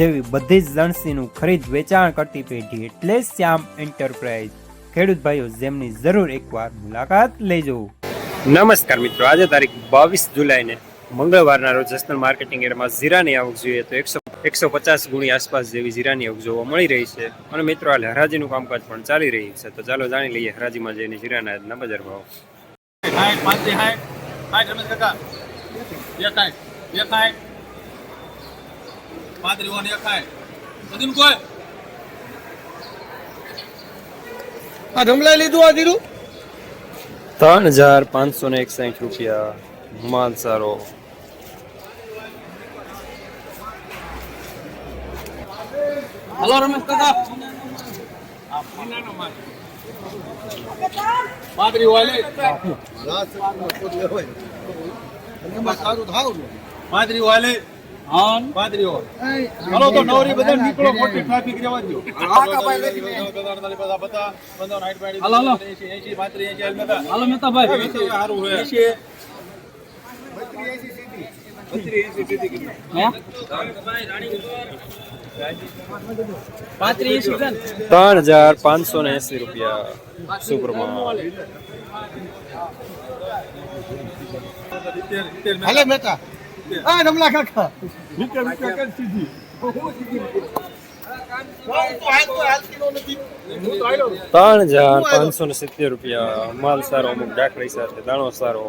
જેવી બધી જ લણસીનું ખરીદ વેચાણ કરતી પેઢી એટલે શ્યામ એન્ટરપ્રાઇઝ. ખેડૂત ભાઈઓ જેમની જરૂર એકવાર મુલાકાત લેજો. નમસ્કાર મિત્રો આજે તારીખ બાવીસ જુલાઈને મંગળવારના રોજ જસનલ માર્કેટિંગ એડમાં જીરાની આવક જોઈએ તો એકસો એકસો પચાસ ગુણી આસપાસ જેવી જીરાની આવક જોવા મળી રહી છે. અને મિત્રો હાલ હરાજીનું કામકાજ પણ ચાલી રહ્યું છે. તો ચાલો જાણી લઈએ હરાજીમાં જઈને જીરાના આજના બજાર ભાવ હાઈટ પાંચથી હાઈટ હાઈટ રમેશ કાકા એક હાઈટ એક હાઈટ પાંત્રી વન એક હાઈટ બધું કોઈ? આ જમલાઈ લીધું આ જીરું ત્રણ હજાર પાંચસો ને એકસાઠ રૂપિયા. માલ સારો. હલો રમેશ કાકા. પાંત્રી વાલે પાંત્રી વાલે હા પાદરીઓ. હાલો તો નવરી બધા નીકળો મોટી ટ્રાફિક રહેવા દો હાલો હાલો એસી પાંત્રી બધા હાલો મહેતાભાઈ. સારું હોય ત્રણ હજાર પાંચસો ને એસી રૂપિયા સુપરમાં. હાલે મેટા આ જમલા કાકા. ત્રણ હજાર પાંચસો ને સિત્તેર રૂપિયા. માલ સારો અમુક ડાકડી સાથે દાણો સારો.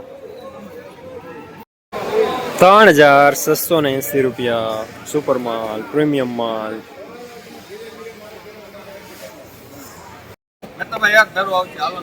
ત્રણ હજાર છસો ને એસી રૂપિયા. સુપર માલ પ્રીમિયમ માલ. મહેતાભાઈ એક ધરો આવશે. હાલો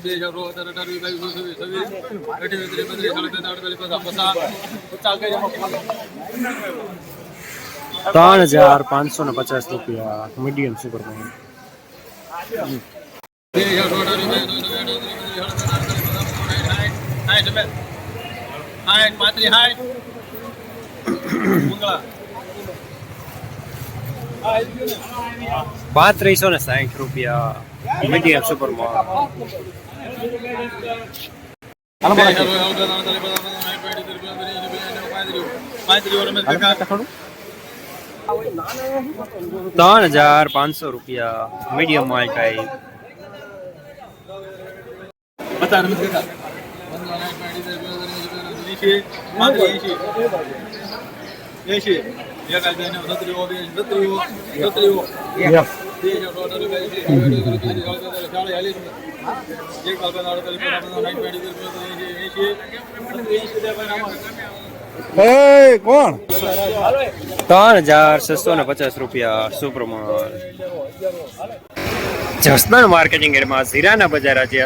બે હજાર સો અઢાર અઢાર વીસ બાવીસ છવ્વીસ છવ્વીસ અઠ્યાવીસ ત્રીસ બત્રીસ સાડત્રીસ અડતાલીસ પચાસ પચાસ પચાસ કરી ત્રણ હજાર પાંચસો ને પચાસ રૂપિયા મીડિયમ સુપર માલ બે હજાર સો અઢાર વીસ બાવીસ છવ્વીસ અઠ્યાવીસ ત્રીસ બત્રીસ સાડત્રીસ અડતાલીસ પચાસ પાંત્રીસ પાંત્રીસો ને રૂપિયા મીડિયમ સુપર માલ ત્રણ હજાર પાંચસો રૂપિયા મીડિયમ માલ ટાઈપ એ કોણ? ત્રણ હજાર છસો ને પચાસ રૂપિયા સુપ્રમાણ. જસદણ માર્કેટિંગ એડમાં ઝીરાના બજાર આજે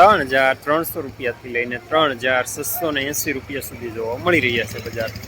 ત્રણ હજાર ત્રણસો રૂપિયાથી લઈને ત્રણ હજાર છસો ને એંસી રૂપિયા સુધી જોવા મળી રહ્યા છે બજાર